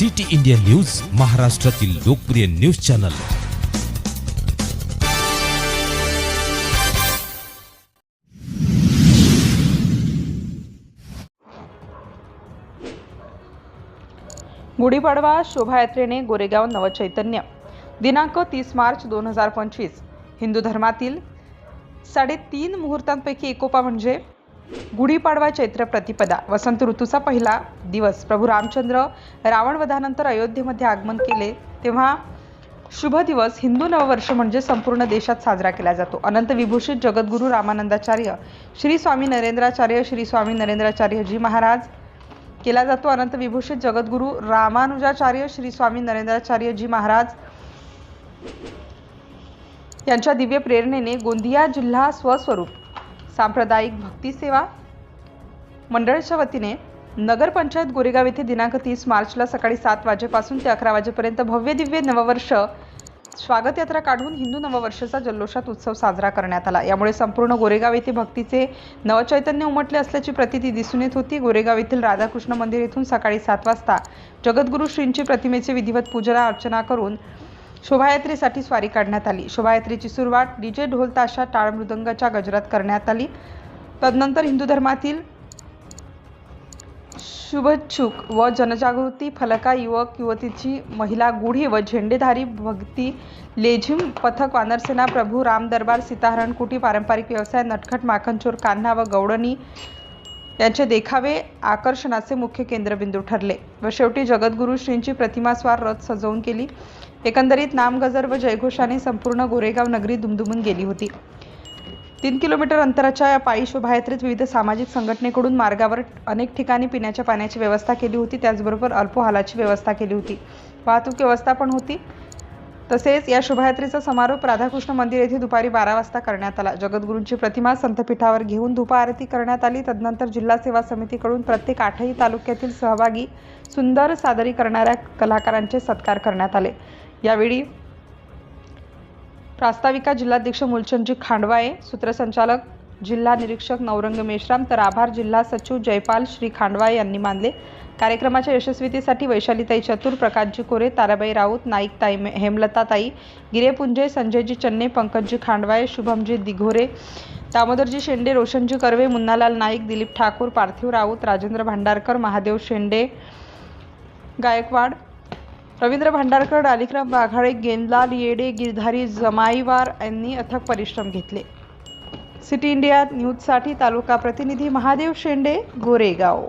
City India news महाराष्ट्रातील लोकप्रिय news channel. Gudi Padwa शोभायात्रेने गोरेगाव नवचैतन्य. दिनांक तीस मार्च दोन हजार पंचवीस. हिंदू धर्मातील साडेतीन मुहूर्तांपैकी एकोपा म्हणजे गुढीपाडवा चैत्र प्रतिपदा वसंत ऋतूचा पहिला दिवस. प्रभू रामचंद्र रावणवधानंतर अयोध्येमध्ये आगमन केले तेव्हा शुभ दिवस हिंदू नववर्ष म्हणजे संपूर्ण देशात साजरा केला जातो. अनंत विभूषित जगद्गुरू रामानंदाचार्य श्री स्वामी नरेंद्राचार्य श्री स्वामी नरेंद्राचार्यजी महाराज केला जातो. अनंत विभूषित जगद्गुरू रामानुजाचार्य श्री स्वामी नरेंद्राचार्यजी महाराज यांच्या दिव्य प्रेरणेने गोंदिया जिल्हा स्वस्वरूप सांप्रदायिक भक्ती सेवा. मंडळाच्या वतीने नगरपंचायत गोरेगाव येथे दिनांक तीस मार्चला सकाळी सात वाजेपासून ते अकरा वाजेपर्यंत भव्य दिव्य नववर्ष स्वागत यात्रा काढून हिंदू नववर्षाचा जल्लोषात उत्सव साजरा करण्यात आला. यामुळे संपूर्ण गोरेगाव येथे भक्तीचे नवचैतन्य उमटले असल्याची प्रतीती दिसून येत होती. गोरेगाव येथील राधाकृष्ण मंदिर येथून सकाळी सात वाजता जगद्गुरू श्रींची प्रतिमेचे विधिवत पूजना अर्चना करून शोभायात्रेसाठी स्वारी काढण्यात आली. शोभायात्रेची सुरुवात डीजे ढोल ताशा टाळ मृदंगाच्या गजरात करण्यात आली. तदनंतर हिंदू धर्मातील शुभच्छुक व जनजागृती फलका युवक युवतीची महिला गुढी व झेंडेधारी भक्ती लेझिम पथक वानरसेना प्रभू राम दरबार सीताहरण कुटी पारंपरिक व्यवसाय नटखट माखनचोर कान्हा व गौडणी यांचे देखावे आकर्षणाचे मुख्य केंद्रबिंदू ठरले व शेवटी जगद्गुरू श्रींची प्रतिमास्वार रथ सजवून केली. एकंदरीत नामगजर व जयघोषाने संपूर्ण गोरेगाव नगरी दुमदुमून गेली होती. तीन किलोमीटर अंतराच्या या पायी शोभायात्रेत विविध सामाजिक संघटनेकडून मार्गावर अनेक ठिकाणी पिण्याच्या पाण्याची व्यवस्था केली होती. त्याचबरोबर अल्पोहालाची व्यवस्था केली होती. वाहतूक व्यवस्था पण होती. तसेच या शोभायात्रेचा समारोप राधाकृष्ण मंदिर येथे दुपारी बारा वाजता करण्यात आला. जगद्गुरूंची प्रतिमा संतपीठावर घेऊन धुपा आरती करण्यात आली. तदनंतर जिल्हा सेवा समितीकडून प्रत्येक आठही तालुक्यातील सहभागी सुंदर सादरी करणाऱ्या कलाकारांचे सत्कार करण्यात आले. यावेळी प्रास्ताविका जिल्हाध्यक्ष मुलचंदजी खांडवाळे सूत्रसंचालक जिल्हा निरीक्षक नवरंग मेश्राम तर आभार जिल्हा सचिव जयपाल श्री खांडवा यांनी मानले. कार्यक्रमाच्या यशस्वीतेसाठी वैशालीताई चतुर प्रकाशजी कोरे ताराबाई राऊत नाईकताई मे- हेमलताताई गिरेपुंजे संजयजी चन्ने पंकजजी खांडवाळे शुभमजी दिघोरे दामोदरजी शेंडे रोशनजी कर्वे मुन्नालाल नाईक दिलीप ठाकूर पार्थिव राऊत राजेंद्र भांडारकर महादेव शेंडे गायकवाड रवींद्र भांडारकर डालिकराम वाघाळे गेंदलाल येडे गिरधारी जमाईवार यांनी अथक परिश्रम घेतले. सिटी इंडिया न्यूजसाठी तालुका प्रतिनिधी महादेव शेंडे गोरेगाव.